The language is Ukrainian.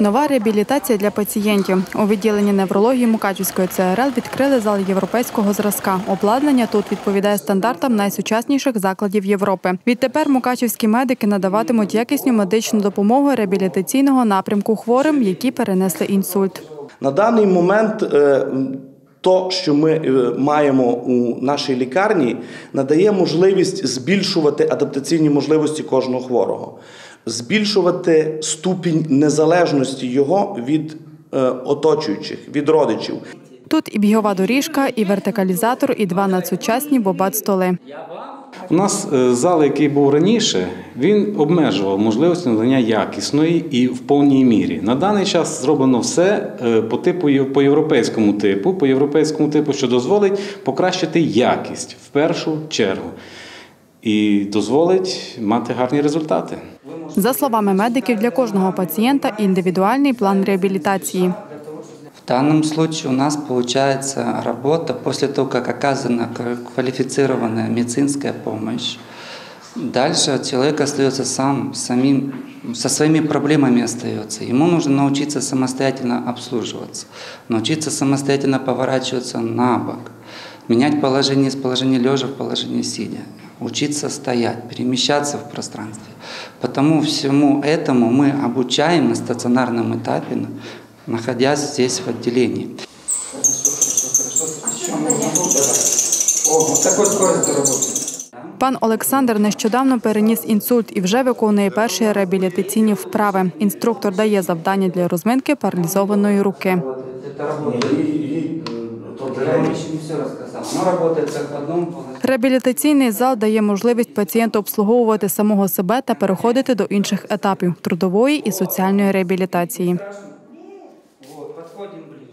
Нова реабілітація для пацієнтів. У відділенні неврології Мукачівської ЦРЛ відкрили зал європейського зразка. Обладнання тут відповідає стандартам найсучасніших закладів Європи. Відтепер мукачівські медики надаватимуть якісну медичну допомогу реабілітаційного напрямку хворим, які перенесли інсульт. На даний момент е, то, що ми е, маємо у нашій лікарні, надає можливість збільшувати адаптаційні можливості кожного хворого, збільшувати ступінь незалежності його від е, оточуючих, від родичів. Тут і бігова доріжка, і вертикалізатор, і два надсучасні бобат-столи. У нас е, зал, який був раніше, він обмежував можливості надання якісної і в повній мірі. На даний час зроблено все е, по типу по європейському типу, по європейському типу, що дозволить покращити якість в першу чергу і дозволить мати гарні результати. За словами медиків, для кожного пацієнта індивідуальний план реабілітації. В данном случае у нас получается работа после того, как оказана квалифицированная медицинская помощь. Дальше человек остается сам, самим, со своими проблемами остается. Ему нужно научиться самостоятельно обслуживаться, научиться самостоятельно поворачиваться на бок, менять положение из положения лежа в положение сидя, учиться стоять, перемещаться в пространстве. Потому всему этому мы обучаем на стационарном этапе, находясь здесь в отделении. О, вот такой скоростью работает. Пан Олександр нещодавно переніс інсульт і вже виконує перші реабілітаційні вправи. Інструктор дає завдання для розминки паралізованої руки. Я вам не все в положении. Реабілітаційний зал дає можливість пацієнту обслуговувати самого себе та переходити до інших етапів трудової і соціальної реабілітації.